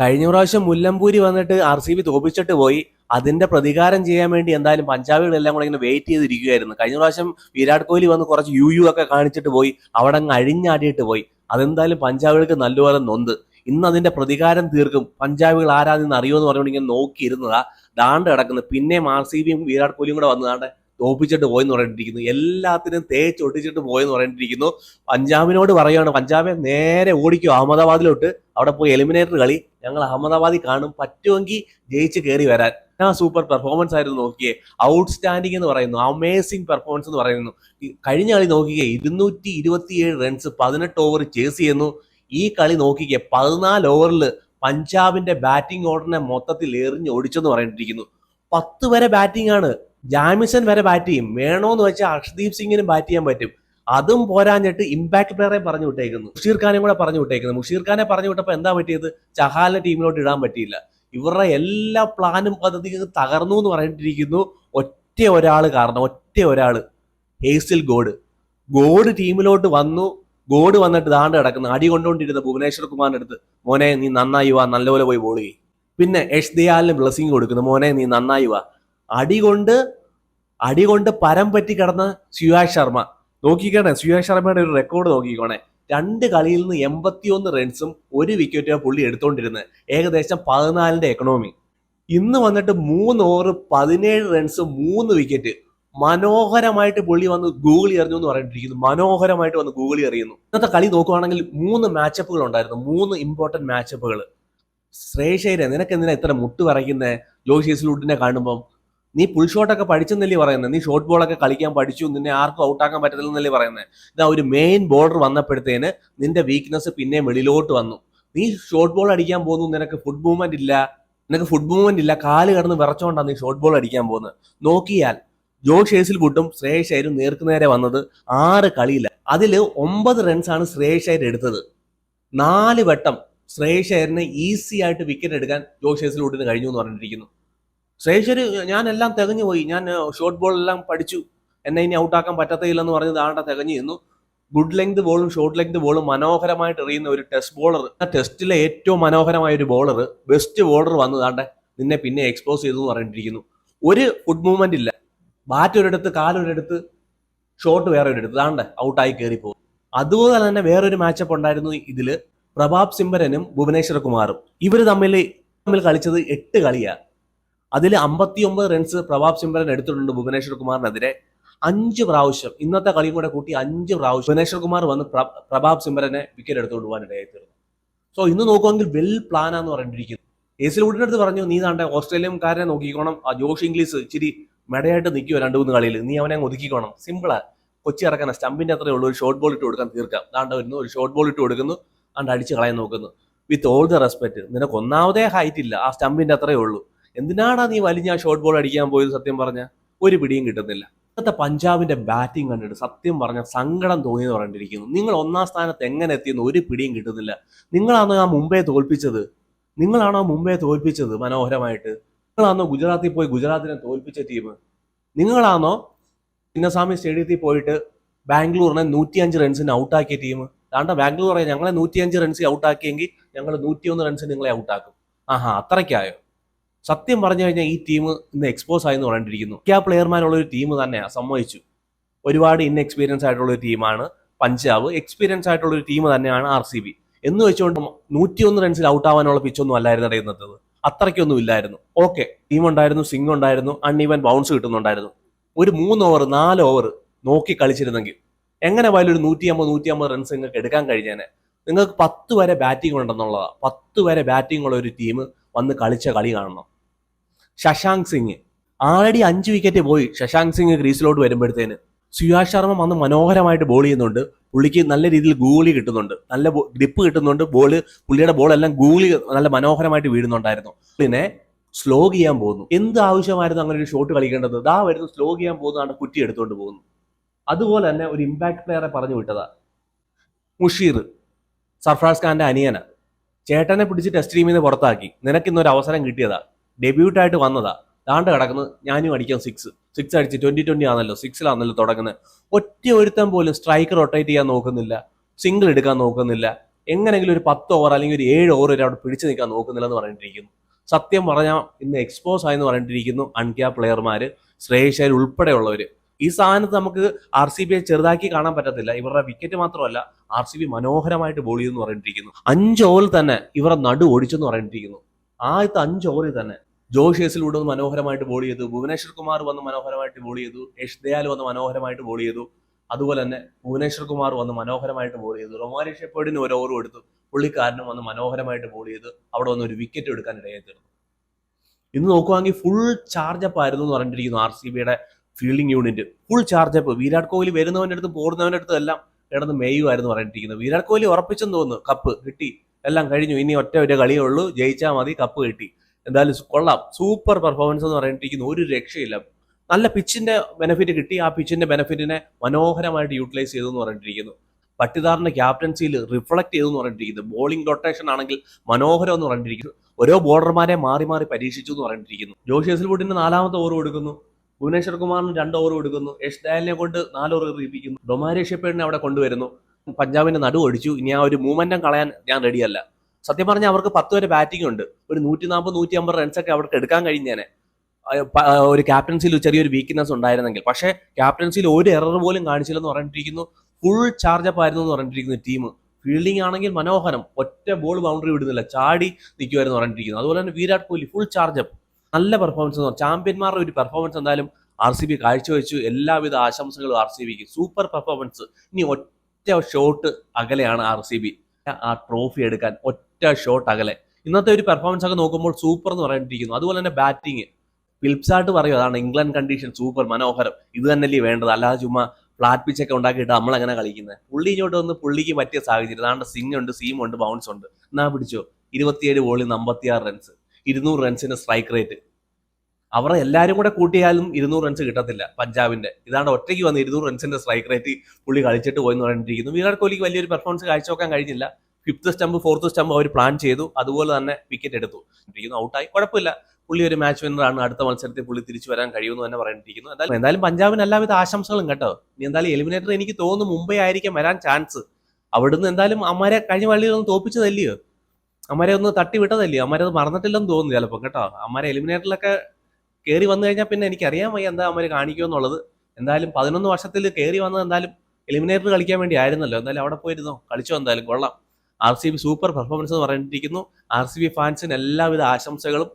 കഴിഞ്ഞ പ്രാവശ്യം മുല്ലമ്പൂരി വന്നിട്ട് ആർ സി ബി തോപ്പിച്ചിട്ട് പോയി. അതിന്റെ പ്രതികാരം ചെയ്യാൻ വേണ്ടി എന്തായാലും പഞ്ചാബികളെല്ലാം കൂടെ ഇങ്ങനെ വെയിറ്റ് ചെയ്തിരിക്കുകയായിരുന്നു. കഴിഞ്ഞ പ്രാവശ്യം വിരാട് കോഹ്ലി വന്ന് കുറച്ച് യു യു ഒക്കെ കാണിച്ചിട്ട് പോയി. അവിടെ അങ്ങ് അഴിഞ്ഞാടിയിട്ട് പോയി. അതെന്തായാലും പഞ്ചാബികൾക്ക് നല്ലപോലെ നൊന്ത്. ഇന്ന് അതിന്റെ പ്രതികാരം തീർക്കും. പഞ്ചാബികൾ ആരാധന അറിയുമെന്ന് പറഞ്ഞുകൊണ്ട് ഇങ്ങനെ നോക്കിയിരുന്നതാ ദാണ്ട് കിടക്കുന്നത്. പിന്നെയും ആർ സി ബിയും വിരാട് കോഹ്ലിയും കൂടെ വന്ന് ദാണ്ട് തോപ്പിച്ചിട്ട് പോയെന്ന് പറഞ്ഞിട്ടിരിക്കുന്നു. എല്ലാത്തിനും തേച്ച് ഒട്ടിച്ചിട്ട് പോയെന്ന് പറഞ്ഞിട്ടിരിക്കുന്നു. പഞ്ചാബിനോട് പറയുകയാണ് പഞ്ചാബെ നേരെ ഓടിക്കും അഹമ്മദാബാദിലോട്ട്. അവിടെ പോയി എലിമിനേറ്റർ കളി. ഞങ്ങൾ അഹമ്മദാബാദിൽ കാണും. പറ്റുമെങ്കിൽ ജയിച്ച് കയറി വരാൻ. ആ സൂപ്പർ പെർഫോമൻസ് ആയിരുന്നു നോക്കിയേ. ഔട്ട്സ്റ്റാൻഡിംഗ് എന്ന് പറയുന്നു. അമേസിംഗ് പെർഫോമൻസ് എന്ന് പറയുന്നു. കഴിഞ്ഞ കളി നോക്കിയേ ഇരുന്നൂറ്റി ഇരുപത്തിയേഴ് റൺസ് പതിനെട്ട് ഓവർ ചേസ് ചെയ്യുന്നു. ഈ കളി നോക്കിക്കേ പതിനാല് ഓവറിൽ പഞ്ചാബിന്റെ ബാറ്റിംഗ് ഓർഡറിനെ മൊത്തത്തിൽ എറിഞ്ഞ് ഓടിച്ചെന്ന് പറഞ്ഞിട്ടിരിക്കുന്നു. പത്ത് വരെ ബാറ്റിംഗ് ആണ്. ജാമിസൺ വരെ ബാറ്റ് ചെയ്യും. വേണോന്ന് വെച്ചാൽ അർഷ്ദീപ് സിംഗിനും ബാറ്റ് ചെയ്യാൻ പറ്റും. അതും പോരാഞ്ഞിട്ട് ഇമ്പാക്ട് പ്ലെയറെ പറഞ്ഞു വിട്ടേക്കുന്നു. മുഷീർ ഖാനെ കൂടെ പറഞ്ഞു വിട്ടേക്കുന്നു. മുഷീർ ഖാനെ പറഞ്ഞു വിട്ടപ്പോൾ എന്താ പറ്റിയത്? ചഹാലിനെ ടീമിലോട്ട് ഇടാൻ പറ്റിയില്ല. ഇവരുടെ എല്ലാ പ്ലാനും പദ്ധതിയും തകർന്നു എന്ന് പറഞ്ഞിട്ടിരിക്കുന്നു. ഒറ്റ ഒരാൾ കാരണം ഒറ്റ ഒരാൾ ഹേസിൽ ഗോഡ്. ഗോഡ് ടീമിലോട്ട് വന്നു. ഗോഡ് വന്നിട്ട് ദാണ്ട് കിടക്കുന്നു. അടി കൊണ്ടുകൊണ്ടിരുന്ന ഭുവനേശ്വർ കുമാറിന്റെ അടുത്ത് മോനെ നീ നന്നായി വാ. നല്ലപോലെ പോയി ബോൾ ചെയ്യും. പിന്നെ യഷ് ദയാലിന് ബ്ലെസ്സിങ് കൊടുക്കുന്നു. മോനെ നീ നന്നായി വാ. അടി കൊണ്ട് അടി കൊണ്ട് പരം പറ്റി കിടന്ന സുയാഷ് ശർമ്മ. നോക്കിക്കണേ സുയാഷ് ശർമ്മയുടെ ഒരു റെക്കോർഡ് നോക്കിക്കോണേ. രണ്ട് കളിയിൽ നിന്ന് എൺപത്തിയൊന്ന് റൺസും ഒരു വിക്കറ്റും പുള്ളി എടുത്തോണ്ടിരുന്നത് ഏകദേശം പതിനാലിന്റെ എക്കണോമി ഇന്ന് വന്നിട്ട് മൂന്ന് ഓവർ പതിനേഴ് റൺസ് മൂന്ന് വിക്കറ്റ് മനോഹരമായിട്ട് പുള്ളി വന്ന് ഗൂഗിൾ എറിഞ്ഞു എന്ന് പറഞ്ഞിട്ടിരിക്കുന്നു. മനോഹരമായിട്ട് വന്ന് ഗൂഗിൾ എറിയുന്നു. ഇന്നത്തെ കളി നോക്കുവാണെങ്കിൽ മൂന്ന് മാച്ചപ്പുകൾ ഉണ്ടായിരുന്നു. മൂന്ന് ഇമ്പോർട്ടന്റ് മാച്ചപ്പുകൾ ശ്രേഷൈരെ നിനക്ക് എന്തിനാ ഇത്ര മുട്ട് പറയ്ക്കുന്നേ ജോഷി ലുഡിനെ കാണുമ്പം. നീ പുൾ ഷോട്ടൊക്കെ പഠിച്ചെന്നല്ലേ പറയുന്നത് നീ ഷോർട്ട് ബോളൊക്കെ കളിക്കാൻ പഠിച്ചു നിന്നെ ആർക്കും ഔട്ടാക്കാൻ പറ്റത്തില്ലെന്നല്ലേ പറയുന്നത് ഇതാ ഒരു മെയിൻ ബോർഡർ വന്നപ്പോഴത്തേന് നിന്റെ വീക്ക്നെസ് പിന്നെ വെളിയിലോട്ട് വന്നു. നീ ഷോർട്ട് ബോൾ അടിക്കാൻ പോകുന്നു നിനക്ക് ഫുഡ് മൂവ്മെന്റ് ഇല്ല. നിനക്ക് ഫുഡ് മൂവ്മെന്റ് ഇല്ല കാൽ കടന്ന് വിറച്ചോണ്ടാണ് നീ ഷോർട്ട് ബോൾ അടിക്കാൻ പോകുന്നത്. നോക്കിയാൽ ജോ ഷേസിൽ ബുട്ടും ശ്രേയസ് അയ്യരും നേർക്കുനേരെ വന്നത് ആറ് കളിയില്ല അതിൽ ഒമ്പത് റൺസ് ആണ് ശ്രേയസ് അയ്യർ എടുത്തത്. നാല് വട്ടം ശ്രേയസ് അയ്യറിന് ഈസി ആയിട്ട് വിക്കറ്റ് എടുക്കാൻ ജോ ഷേസിൽ ബുട്ടിന് കഴിഞ്ഞു എന്ന് പറഞ്ഞിരിക്കുന്നു. ശ്രേയസ് ഞാനെല്ലാം തികഞ്ഞു പോയി. ഞാൻ ഷോർട്ട് ബോൾ എല്ലാം പഠിച്ചു. എന്നെ ഇനി ഔട്ടാക്കാൻ പറ്റത്തില്ലെന്ന് പറഞ്ഞ് ദാണ്ട തികഞ്ഞു നിന്നു ഗുഡ് ലെങ്ത് ബോളും ഷോർട്ട് ലെങ്ത് ബോളും മനോഹരമായിട്ട് എറിയുന്ന ഒരു ടെസ്റ്റ് ബോളർ ആ ടെസ്റ്റിലെ ഏറ്റവും മനോഹരമായ ഒരു ബോളർ ബെസ്റ്റ് ബോളർ വന്നു നിന്നെ പിന്നെ എക്സ്പോസ് ചെയ്തു എന്ന് പറഞ്ഞിട്ടിരിക്കുന്നു. ഒരു ഫുഡ് മൂവ്മെന്റ് ഇല്ല. ബാറ്റ് ഒരിടത്ത് കാലൊരിടത്ത് ഷോർട്ട് വേറെ ഒരിടത്ത് ദാണ്ടെ ഔട്ടായി കയറി പോകും. അതുപോലെ തന്നെ വേറൊരു മാച്ചപ്പ് ഉണ്ടായിരുന്നു ഇതിൽ പ്രഭാപ് സിംബരനും ഭുവനേശ്വർ കുമാറും ഇവർ തമ്മിൽ തമ്മിൽ കളിച്ചത് എട്ട് കളിയാ. അതിൽ അമ്പത്തിയൊമ്പത് റൺസ് പ്രഭാബ് സിംബരൻ എടുത്തിട്ടുണ്ട് ഭുവനേശ്വർ കുമാറിനെതിരെ. അഞ്ച് പ്രാവശ്യം ഇന്നത്തെ കളിയും കൂടെ കൂട്ടി അഞ്ച് പ്രാവശ്യം ഭുവനേശ്വർ കുമാർ വന്ന് പ്രഭാപ് സിംബരനെ വിക്കറ്റ് എടുത്തുകൊണ്ട് പോകാൻ ഇടയായി സോ ഇന്ന് നോക്കുമെങ്കിൽ വെൽ പ്ലാനാന്ന് പറഞ്ഞിരിക്കുന്നു. ഏസിൽ വുഡിന്റെ അടുത്ത് പറഞ്ഞു നീ താണ്ടെ ഓസ്ട്രേലിയൻകാരനെ നോക്കിക്കോണം. ആ ജോഷ് ഇംഗ്ലീഷ് ഇച്ചിരി മെടയായിട്ട് നിൽക്കുമോ രണ്ട് മൂന്ന് കളിയിൽ. നീ അവനെ ഒതുക്കിക്കോണം. സിമ്പിളാ കൊച്ചി ഇറക്കാൻ സ്റ്റമ്പിന്റെ അത്രേ ഉള്ളൂ. ഒരു ഷോർട്ട് ബോൾ ഇട്ട് കൊടുക്കാൻ തീർക്കാം. താണ്ട വരുന്നു ഒരു ഷോർട്ട് ബോൾ ഇട്ട് കൊടുക്കുന്നു. താണ്ട് അടിച്ച് കളയാൻ നോക്കുന്നു. വിത്ത് ഓൾ ദ റെസ്പെക്ട് നിനക്ക് ഒന്നാമതേ ഹൈറ്റ് ഇല്ല. ആ സ്റ്റമ്പിന്റെ അത്രേ ഉള്ളൂ. എന്തിനാടാ നീ വലിഞ്ഞ ഷോർട്ട് ബോൾ അടിക്കാൻ പോയത് സത്യം പറഞ്ഞ? ഒരു പിടിയും കിട്ടുന്നില്ല. ഇന്നത്തെ പഞ്ചാബിന്റെ ബാറ്റിംഗ് കണ്ടിട്ട് സത്യം പറഞ്ഞ സങ്കടം തോന്നിയെന്ന് പറഞ്ഞിരിക്കുന്നു. നിങ്ങൾ ഒന്നാം സ്ഥാനത്ത് എങ്ങനെ എത്തിയെന്ന് ഒരു പിടിയും കിട്ടുന്നില്ല. നിങ്ങളാണ് ആ മുംബൈ തോൽപ്പിച്ചത്? നിങ്ങളാണോ മുംബൈ തോൽപ്പിച്ചത് മനോഹരമായിട്ട്? നിങ്ങളാണോ ഗുജറാത്തിൽ പോയി ഗുജറാത്തിനെ തോൽപ്പിച്ച ടീം നിങ്ങളാണോ ചിന്നസ്വാമി സ്റ്റേഡിയത്തിൽ പോയിട്ട് ബാംഗ്ലൂരിനെ നൂറ്റിയഞ്ച് റൺസിന് ഔട്ടാക്കിയ ടീം താണ്ട ബാംഗ്ലൂർ പറയാം ഞങ്ങളെ നൂറ്റിയഞ്ച് റൺസ് ഔട്ടാക്കിയെങ്കിൽ ഞങ്ങൾ നൂറ്റിയൊന്ന് റൺസ് നിങ്ങളെ ഔട്ടാക്കും ആഹാ അത്രയ്ക്കായോ? സത്യം പറഞ്ഞു കഴിഞ്ഞാൽ ഈ ടീം ഇന്ന് എക്സ്പോസ് ആയി എന്ന് പറഞ്ഞിരിക്കുന്നു. ആ പ്ലെയർമാരുള്ള ഒരു ടീം തന്നെയാണ് സമ്മതിച്ചു. ഒരുപാട് ഇൻ എക്സ്പീരിയൻസ് ആയിട്ടുള്ള ഒരു ടീമാണ് പഞ്ചാബ്. എക്സ്പീരിയൻസ് ആയിട്ടുള്ള ഒരു ടീം തന്നെയാണ് ആർ സി ബി. എന്ന് വെച്ചുകൊണ്ട് നൂറ്റിയൊന്ന് റൺസിൽ ഔട്ട് ആവാനുള്ള പിച്ചൊന്നും അല്ലായിരുന്നു അറിയുന്നത് അത്രയ്ക്കൊന്നും ഇല്ലായിരുന്നു. ഓക്കെ ടീം ഉണ്ടായിരുന്നു സിംഗ് ഉണ്ടായിരുന്നു അൺഈവൻ ബൗൺസ് കിട്ടുന്നുണ്ടായിരുന്നു. ഒരു മൂന്ന് ഓവർ നാല് ഓവർ നോക്കി കളിച്ചിരുന്നെങ്കിൽ എങ്ങനെ പോയാലും ഒരു നൂറ്റി അമ്പത് നൂറ്റി അമ്പത് റൺസ് നിങ്ങൾക്ക് എടുക്കാൻ കഴിഞ്ഞേനെ. നിങ്ങൾക്ക് പത്ത് വരെ ബാറ്റിംഗ് ഉണ്ടെന്നുള്ളതാണ് പത്ത് വരെ ബാറ്റിംഗ് ഉള്ള ഒരു ടീം വന്ന് കളിച്ച കളി കാണണം. ശശാങ്ക് സിംഗ്. ആൾറെഡി അഞ്ച് വിക്കറ്റ് പോയി. ശശാങ്ക് സിംഗ് ക്രീസിലോട്ട് വരുമ്പോഴത്തേന് സുയാഷ് ശർമ്മ വന്ന് മനോഹരമായിട്ട് ബോൾ ചെയ്യുന്നുണ്ട്. പുള്ളിക്ക് നല്ല രീതിയിൽ ഗൂളി കിട്ടുന്നുണ്ട്. നല്ല ഗ്രിപ്പ് കിട്ടുന്നുണ്ട്. ബോൾ പുള്ളിയുടെ ബോൾ എല്ലാം ഗൂളി നല്ല മനോഹരമായിട്ട് വീഴുന്നുണ്ടായിരുന്നു. പിന്നെ സ്ലോ ചെയ്യാൻ പോകുന്നു. എന്ത് ആവശ്യമായിരുന്നു അങ്ങനെ ഒരു ഷോട്ട് കളിക്കേണ്ടത്? ദാ വരുന്നു സ്ലോ ചെയ്യാൻ പോകുന്നതാണ് കുറ്റി എടുത്തുകൊണ്ട് പോകുന്നു. അതുപോലെ തന്നെ ഒരു ഇമ്പാക്ട് പ്ലെയറെ പറഞ്ഞു വിട്ടതാ. മുഷീർ സർഫറാസ് ഖാന്റെ അനിയന. ചേട്ടനെ പിടിച്ച് ടെസ്റ്റ് ടീമിൽ നിന്ന് പുറത്താക്കി. നിനക്കിന്നൊരു അവസരം കിട്ടിയതാ. ഡെബ്യൂട്ടായിട്ട് വന്നതാ. ദാണ്ട് കിടക്കുന്നത് ഞാനും അടിക്കാം സിക്സ് സിക്സ് അടിച്ച് ട്വന്റി ട്വന്റി ആണല്ലോ. സിക്സിലാണല്ലോ തുടങ്ങുന്നത് ഒറ്റ ഒരുത്തൻ പോലും സ്ട്രൈക്ക് റൊട്ടേറ്റ് ചെയ്യാൻ നോക്കുന്നില്ല. സിംഗിൾ എടുക്കാൻ നോക്കുന്നില്ല. എങ്ങനെങ്കിലും ഒരു പത്ത് ഓവർ അല്ലെങ്കിൽ ഒരു ഏഴ് ഓവർ വരെ അവിടെ പിടിച്ചു നിൽക്കാൻ നോക്കുന്നില്ല എന്ന് പറഞ്ഞിട്ടിരിക്കുന്നു. സത്യം പറഞ്ഞാൽ ഇന്ന് എക്സ്പോസ് ആയെന്ന് പറഞ്ഞിട്ടിരിക്കുന്നു അൺക്യാ പ്ലെയർമാർ ശ്രേയസ് ഉൾപ്പെടെയുള്ളവർ ഈ സ്ഥാനത്ത് നമുക്ക് ആർ സി ബിയെ ചെറുതാക്കി കാണാൻ പറ്റത്തില്ല. ഇവരുടെ വിക്കറ്റ് മാത്രമല്ല ആർ സി ബി മനോഹരമായിട്ട് ബോൾ ചെയ്തെന്ന് പറഞ്ഞിട്ടിരിക്കുന്നു. അഞ്ച് ഓവറിൽ തന്നെ ഇവരുടെ നടു ഓടിച്ചെന്ന് പറഞ്ഞിട്ടിരിക്കുന്നു. ആദ്യത്തെ അഞ്ച് ഓവറിൽ തന്നെ ജോഷ് ഹേസിലൂടെ ഒന്ന് മനോഹരമായിട്ട് ബോൾ ചെയ്തു. ഭുവനേശ്വർ കുമാർ വന്ന് മനോഹരമായിട്ട് ബോൾ ചെയ്തു. യഷ് ദയാൽ വന്ന് മനോഹരമായിട്ട് ബോൾ ചെയ്തു. അതുപോലെ തന്നെ ഭുവനേശ്വർ കുമാർ വന്ന് മനോഹരമായിട്ട് ബോൾ ചെയ്തു. റൊമാരി ഷെപ്പേർഡിന് ഒരു ഓവർ എടുത്തു പുള്ളിക്കാരനും വന്ന് മനോഹരമായിട്ട് ബോൾ ചെയ്ത്. അവിടെ വന്ന് ഒരു വിക്കറ്റ് എടുക്കാൻ ഇടയായി തീർന്നു. ഇന്ന് നോക്കുവാണെങ്കിൽ ഫുൾ ചാർജപ്പ് ആയിരുന്നു എന്ന് പറഞ്ഞിരിക്കുന്നു ആർ സി ബിയുടെ fielding unit full charge up Virat Kohli വരുന്നവന്റെ അടുത്ത് പോടുന്നവന്റെ അടുത്ത് എല്ലാം കിടന്ന് മെയ്യുമായിരുന്നു പറഞ്ഞിരിക്കുന്നത്. വിരാട് കോഹ്ലി ഉറപ്പിച്ചെന്ന് തോന്നുന്നു. കപ്പ് കിട്ടി. എല്ലാം കഴിഞ്ഞു. ഇനി ഒറ്റ ഒരു കളിയേ ഉള്ളൂ. ജയിച്ചാൽ മതി. കപ്പ് കിട്ടി. എന്തായാലും കൊള്ളാം. സൂപ്പർ പെർഫോമൻസ് എന്ന് പറഞ്ഞിട്ടിരിക്കുന്ന ഒരു രക്ഷയില്ല. നല്ല പിച്ചിന്റെ ബെനിഫിറ്റ് കിട്ടി. ആ പിച്ചിന്റെ ബെനിഫിറ്റിനെ മനോഹരമായിട്ട് യൂട്ടിലൈസ് ചെയ്തു എന്ന് പറഞ്ഞിട്ടിരിക്കുന്നു പട്ടിദാറിന്റെ ക്യാപ്റ്റൻസിയിൽ റിഫ്ലക്ട് ചെയ്തു എന്ന് പറഞ്ഞിട്ടിരിക്കുന്നു ബോളിംഗ് റൊട്ടേഷൻ ആണെങ്കിൽ മനോഹരം എന്ന് പറഞ്ഞിട്ടിരിക്കുന്നു ഓരോ ബോളർമാരെ മാറി മാറി പരീക്ഷിച്ചു എന്ന് പറഞ്ഞിട്ടിരിക്കുന്നു ജോഷി ഹെസൽവുഡിന് നാലാമത്തെ ഓവർ കൊടുക്കുന്നു. ഭുവനേശ്വർ കുമാറിന് രണ്ട് ഓവർ കൊടുക്കുന്നു. യഷ് ദയാലിനെ കൊണ്ട് നാല് ഓവർ എറിയിപ്പിക്കുന്നു ഡൊമാരി ഷെപ്പേഡിനെ അവിടെ കൊണ്ടുവരുന്നു. പഞ്ചാബിന്റെ നടു ഒടിച്ചു. ഇനി ആ ഒരു മൂവ്മെന്റും കളയാൻ ഞാൻ റെഡിയല്ല സത്യം പറഞ്ഞാൽ അവർക്ക് പത്ത് വരെ ബാറ്റിംഗ് ഉണ്ട്. ഒരു നൂറ്റി നാൽപ്പത് നൂറ്റി അമ്പത് റൺസ് ഒക്കെ അവർക്ക് എടുക്കാൻ കഴിഞ്ഞേനെ. ഒരു ക്യാപ്റ്റൻസിയിൽ ചെറിയൊരു വീക്ക്നെസ് ഉണ്ടായിരുന്നെങ്കിൽ. പക്ഷേ ക്യാപ്റ്റൻസിയിൽ ഒരു എറർ പോലും കാണിച്ചില്ലെന്ന് പറഞ്ഞിട്ടിരിക്കുന്നു ഫുൾ ചാർജപ്പ് ആയിരുന്നു എന്ന് പറഞ്ഞിട്ടിരിക്കുന്നു ടീം ഫീൽഡിംഗ് ആണെങ്കിൽ മനോഹരം. ഒറ്റ ബോൾ ബൗണ്ടറി വിടുന്നില്ല. ചാടി നിൽക്കുമായിരുന്നു പറഞ്ഞിട്ടിരിക്കുന്നു അതുപോലെ തന്നെ വിരാട് കോഹ്ലി ഫുൾ ചാർജപ്പ് നല്ല പെർഫോമൻസ് ചാമ്പ്യന്മാരുടെ ഒരു പെർഫോമൻസ് എന്തായാലും ആർ സി ബി കാഴ്ചവെച്ചു. എല്ലാവിധ ആശംസകളും ആർ സി ബിക്ക് സൂപ്പർ പെർഫോമൻസ് ഇനി ഒറ്റ ഷോട്ട് അകലെയാണ് ആർ സി ബി ആ ട്രോഫി എടുക്കാൻ ഒറ്റ ഷോട്ട് അകലെ. ഇന്നത്തെ ഒരു പെർഫോമൻസ് ഒക്കെ നോക്കുമ്പോൾ സൂപ്പർ എന്ന് പറഞ്ഞിട്ടിരിക്കുന്നു അതുപോലെ തന്നെ ബാറ്റിംഗ് ഫിലിപ്സായിട്ട് പറയും അതാണ് ഇംഗ്ലണ്ട് കണ്ടീഷൻ സൂപ്പർ മനോഹരം. ഇത് തന്നെയല്ലേ വേണ്ടത്? അല്ലാതെ ചുമ്മാ ഫ്ലാറ്റ് പിച്ചൊക്കെ ഉണ്ടാക്കിയിട്ട് നമ്മൾ അങ്ങനെ കളിക്കുന്നത്? പുള്ളി ഇങ്ങോട്ട് വന്ന് പുള്ളിക്ക് പറ്റിയ സാഹചര്യം. അതാണ്ട് സിംഗ് ഉണ്ട് സീം ഉണ്ട് ബൗൺസ് ഉണ്ട്. എന്നാ പിടിച്ചോ? ഇരുപത്തിയേഴ് ബോളിൽ നിന്ന് അമ്പത്തിയാറ് റൺസ് ഇരുന്നൂറ് റൺസിന്റെ സ്ട്രൈക്ക് റേറ്റ് അവർ എല്ലാവരും കൂടെ കൂട്ടിയാലും ഇരുന്നൂറ് റൺസ് കിട്ടത്തില്ല പഞ്ചാബിന്റെ. ഇതാണ് ഒറ്റയ്ക്ക് വന്ന് ഇരുന്നൂറ് റൺസിന്റെ സ്ട്രൈക്ക് റേറ്റ് പുള്ളി കളിച്ചിട്ട് പോയെന്ന് പറഞ്ഞിരിക്കുന്നു. വിരാട് കോഹ്ലിക്ക് വലിയൊരു പെർഫോമൻസ് കാഴ്ചവെക്കാൻ കഴിഞ്ഞില്ല. ഫിഫ്ത്ത് സ്റ്റംപ് ഫോർത്ത് സ്റ്റംപ് അവർ പ്ലാൻ ചെയ്തു. അതുപോലെ തന്നെ വിക്കറ്റ് എടുത്തു. ഇരിക്കുന്നു ഔട്ടായി കുഴപ്പമില്ല. പുള്ളി ഒരു മാച്ച് വിന്നറാണ് അടുത്ത മത്സരത്തിൽ പുള്ളി തിരിച്ചു വരാൻ കഴിയുമെന്ന് തന്നെ പറഞ്ഞിരിക്കുന്നു. എന്തായാലും എന്തായാലും പഞ്ചാബിന് എല്ലാവിധ ആശംസകളും കേട്ടോ. ഇനി എന്തായാലും എലിമിനേറ്റർ എനിക്ക് തോന്നുന്നു മുംബൈ ആയിരിക്കും വരാൻ ചാൻസ് അവിടുന്ന് എന്തായാലും അമ്മാരെ കഴിഞ്ഞ വള്ളിയിൽ ഒന്ന് തോപ്പിച്ചതല്ലയോ? അമ്മാരെ ഒന്ന് തട്ടി വിട്ടതല്ലയോ അത് മറന്നിട്ടില്ലെന്ന് തോന്നുന്നു ചിലപ്പോൾ കേട്ടോ. അമ്മാരെ എലിമിനേറ്ററിലൊക്കെ കയറി വന്നു കഴിഞ്ഞാൽ പിന്നെ എനിക്കറിയാൻ വയ്യ എന്താ അവർ കാണിക്കുമെന്നുള്ളത് എന്തായാലും പതിനൊന്ന് വർഷത്തിൽ കയറി വന്നത് എന്തായാലും എലിമിനേറ്റർ കളിക്കാൻ വേണ്ടി ആയിരുന്നല്ലോ എന്തായാലും അവിടെ പോയിരുന്നോ? കളിച്ചോ എന്തായാലും? കൊള്ളാം. R C B super performance എന്ന് പറഞ്ഞിരിക്കുന്നു. ആർ സി ബി ഫാൻസിന് എല്ലാവിധ ആശംസകളും.